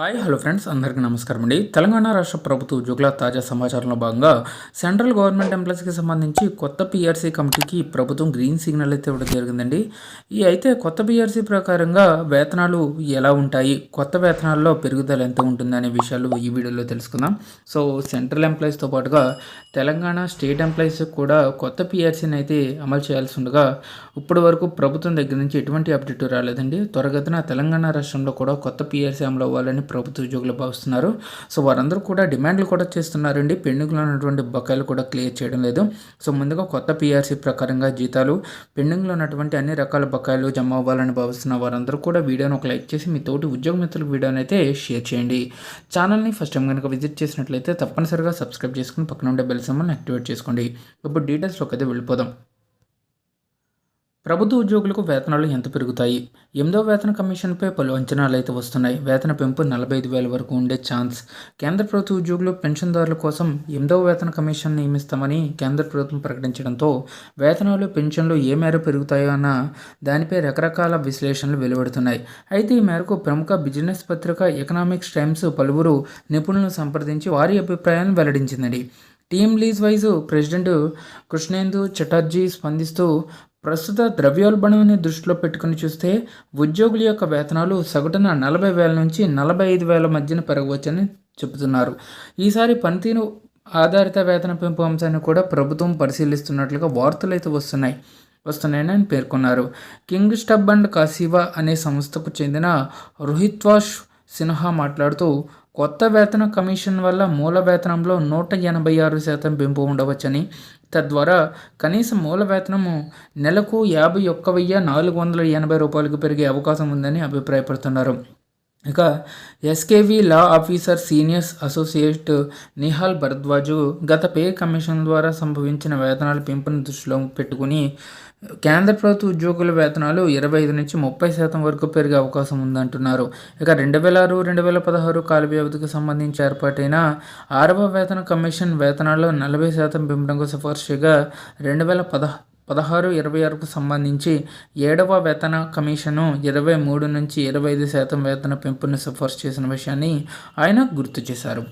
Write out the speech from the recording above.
Hi hello friends. అందరికీ నమస్కారం అండి. తెలంగాణ రాష్ట్ర ప్రభుత్వ ఉద్యోగుల తాజా సమాచారంలో భాగంగా సెంట్రల్ గవర్నమెంట్ ఎంప్లాయీస్కి సంబంధించి కొత్త పీఆర్సీ కమిటీకి ప్రభుత్వం గ్రీన్ సిగ్నల్ అయితే ఇవ్వడం జరిగిందండి. ఈ అయితే కొత్త పీఆర్సీ ప్రకారంగా వేతనాలు ఎలా ఉంటాయి కొత్త వేతనాల్లో పెరుగుదల ఎంత ఉంటుంది అనే విషయాలు ఈ వీడియోలో తెలుసుకుందాం. సో సెంట్రల్ ఎంప్లాయీస్తో పాటుగా తెలంగాణ స్టేట్ ఎంప్లాయీస్ కూడా కొత్త పీఆర్సీని అయితే అమలు చేయాల్సి ఉండగా ఇప్పటి వరకు ప్రభుత్వం దగ్గర నుంచి ఎటువంటి అప్డేట్ రాలేదండి. త్వరగతిన తెలంగాణ రాష్ట్రంలో కూడా కొత్త పీఆర్సీ అమలు అవ్వాలని ప్రభుత్వ ఉద్యోగులు భావిస్తున్నారు. సో వారందరూ కూడా డిమాండ్లు కూడా చేస్తున్నారండి. పెండింగ్లో ఉన్నటువంటి బకాయిలు కూడా క్లియర్ చేయడం లేదు. సో ముందుగా కొత్త పీఆర్సీ ప్రకారంగా జీతాలు పెండింగ్లో ఉన్నటువంటి అన్ని రకాల బకాయిలు జమ అవ్వాలని భావిస్తున్న వారందరూ కూడా వీడియోను ఒక లైక్ చేసి మీ తోటి ఉద్యోగ మిత్రులకు వీడియోని అయితే షేర్ చేయండి. ఛానల్ని ఫస్ట్ టైం కనుక విజిట్ చేసినట్లయితే తప్పనిసరిగా సబ్స్క్రైబ్ చేసుకుని పక్కన ఉండే బెల్ సమ్మల్ని యాక్టివేట్ చేసుకోండి. ఇప్పుడు డీటెయిల్స్లోకి అయితే వెళ్ళిపోదాం. ప్రభుత్వ ఉద్యోగులకు వేతనాలు ఎంత పెరుగుతాయి? ఎనిమిదవ వేతన కమిషన్పై పలు అంచనాలు అయితే వస్తున్నాయి. వేతన పెంపు నలభై ఐదు వేల వరకు ఉండే ఛాన్స్. కేంద్ర ప్రభుత్వ ఉద్యోగులు పెన్షన్దారుల కోసం ఎనిమిదవ వేతన కమిషన్ నియమిస్తామని కేంద్ర ప్రభుత్వం ప్రకటించడంతో వేతనాలు పెన్షన్లు ఏ మేర పెరుగుతాయో అన్న దానిపై రకరకాల విశ్లేషణలు వెలువడుతున్నాయి. అయితే ఈ మేరకు ప్రముఖ బిజినెస్ పత్రిక ఎకనామిక్స్ టైమ్స్ పలువురు నిపుణులను సంప్రదించి వారి అభిప్రాయాన్ని వెల్లడించిందండి. TeamLease vice president Krishnendu Chatterjee స్పందిస్తూ ప్రస్తుత ద్రవ్యోల్బణాన్ని దృష్టిలో పెట్టుకుని చూస్తే ఉద్యోగుల యొక్క వేతనాలు సగటున నలభై వేల నుంచి నలభై ఐదు వేల మధ్యన పెరగవచ్చని చెబుతున్నారు. ఈసారి పనితీరు ఆధారిత వేతన పెంపు అంశాన్ని కూడా ప్రభుత్వం పరిశీలిస్తున్నట్లుగా వార్తలు అయితే వస్తున్నాయి. వస్తున్నాయని ఆయన పేర్కొన్నారు. కింగ్ స్టబ్ అండ్ కాసివా అనే సంస్థకు చెందిన రోహిత్వాష్ సిన్హా మాట్లాడుతూ కొత్త వేతన కమిషన్ వల్ల మూల వేతనంలో నూట ఎనభై ఆరు శాతం పెంపు ఉండవచ్చని. తద్వారా కనీస మూల వేతనము నెలకు యాభై ఒక్క వెయ్యి నాలుగు వందల ఎనభై రూపాయలకు పెరిగే అవకాశం ఉందని అభిప్రాయపడుతున్నారు. ఇక SKV law officer seniors associate Nihal Bharadwaj గత పే కమిషన్ ద్వారా సంభవించిన వేతనాల పెంపును దృష్టిలో పెట్టుకుని కేంద్ర ప్రభుత్వ ఉద్యోగుల వేతనాలు ఇరవై ఐదు నుంచి ముప్పై శాతం వరకు పెరిగే అవకాశం ఉందంటున్నారు. ఇక రెండు వేల ఆరు రెండు వేల పదహారు కాల వ్యవధికి సంబంధించి ఏర్పాటైన ఆరవ వేతన కమిషన్ వేతనాల్లో నలభై శాతం పెంపడంకు సిఫార్సుగా రెండు వేల పద పదహారు ఇరవై ఆరుకు సంబంధించి ఏడవ వేతన కమిషను ఇరవై మూడు నుంచి ఇరవై ఐదు శాతం వేతన పెంపును సిఫార్సు చేసిన విషయాన్ని ఆయన గుర్తు చేశారు.